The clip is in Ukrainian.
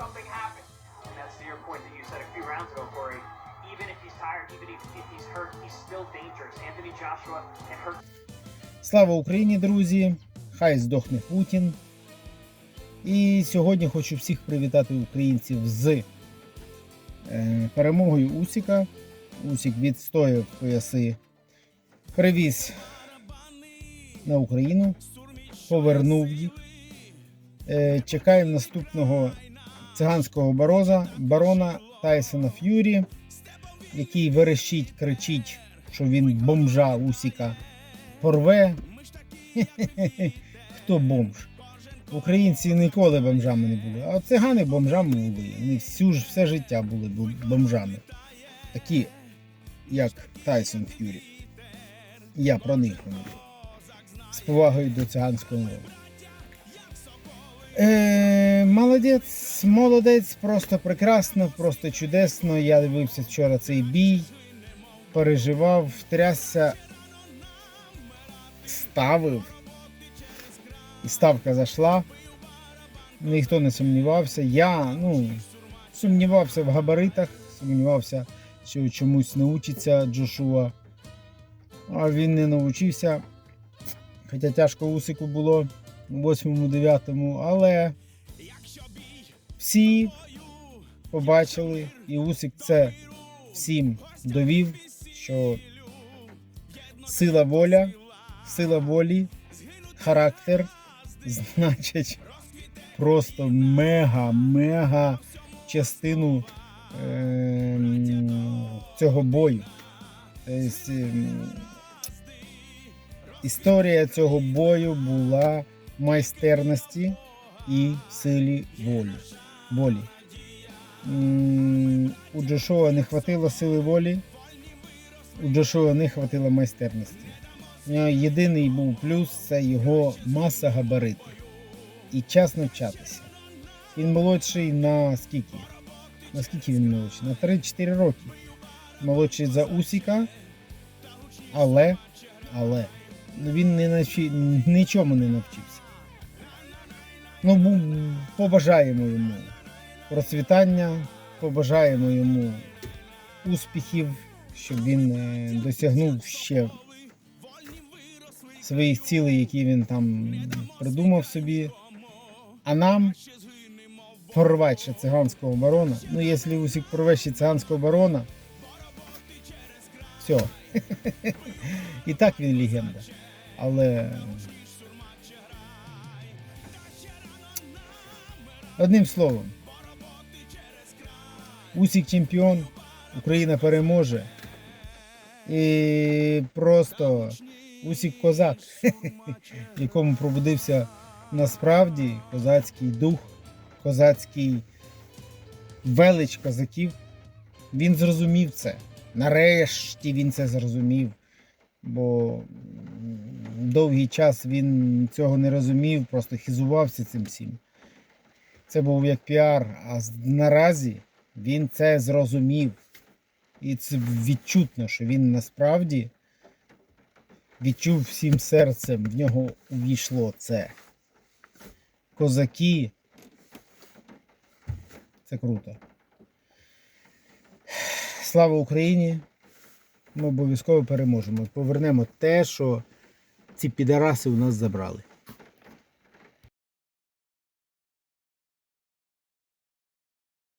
something happen. And that's to your point that you said a few rounds ago, Corey. Even if he's tired, even if, if he's hurt, he's still dangerous. Anthony Joshua and hurt Слава Україні, друзі! Хай здохне Путін. І сьогодні хочу всіх привітати українців з е, перемогою Усіка. Усік відстояв пояси, привіз на Україну, повернув їх. Е, чекаємо наступного циганського бароза, барона Тайсона Ф'юрі, який верещить, кричить, що він бомжа Усіка порве. Хто бомж? Українці ніколи бомжами не були, а цигани бомжами були. Вони всю ж все життя були бомжами. Такі, як Тайсон Ф'юрі. Я про них говорю. З повагою до циганського народу. Е, молодець, молодець, просто прекрасно, просто чудесно. Я дивився вчора цей бій, переживав, трясся, ставив. І ставка зайшла. Ніхто не сумнівався. Я ну, сумнівався в габаритах, сумнівався, що чомусь научиться Джошуа. А він не навчився. Хоча тяжко Усику було у 8-9, але всі побачили, і Усик це всім довів, що сила воля, сила волі, характер значить просто мега-мега частину ем, цього бою. Тобто, ем, історія цього бою була майстерності і силі волі. Волі. У Джошуа не хватило сили волі, у Джошуа не хватило майстерності. Єдиний був плюс це його маса габаритів і час навчатися. Він молодший на скільки? На скільки він молодший? На 3-4 роки. Молодший за Усіка, але, але ну, він не навчи, нічому не навчився. Ну, побажаємо йому процвітання, побажаємо йому успіхів, щоб він е, досягнув ще своїх цілей, які він там придумав собі. А нам порвати ще циганського барона. Ну, якщо Усік порве ще циганського барона, все. І так він легенда. Але. Одним словом, Усік чемпіон, Україна переможе. І просто Усік козак, якому пробудився насправді козацький дух, козацький велич козаків. Він зрозумів це. Нарешті він це зрозумів. Бо довгий час він цього не розумів, просто хизувався цим всім. Це був як піар, а наразі він це зрозумів. І це відчутно, що він насправді відчув всім серцем, в нього увійшло це. Козаки. Це круто. Слава Україні! Ми обов'язково переможемо. Повернемо те, що ці підараси у нас забрали.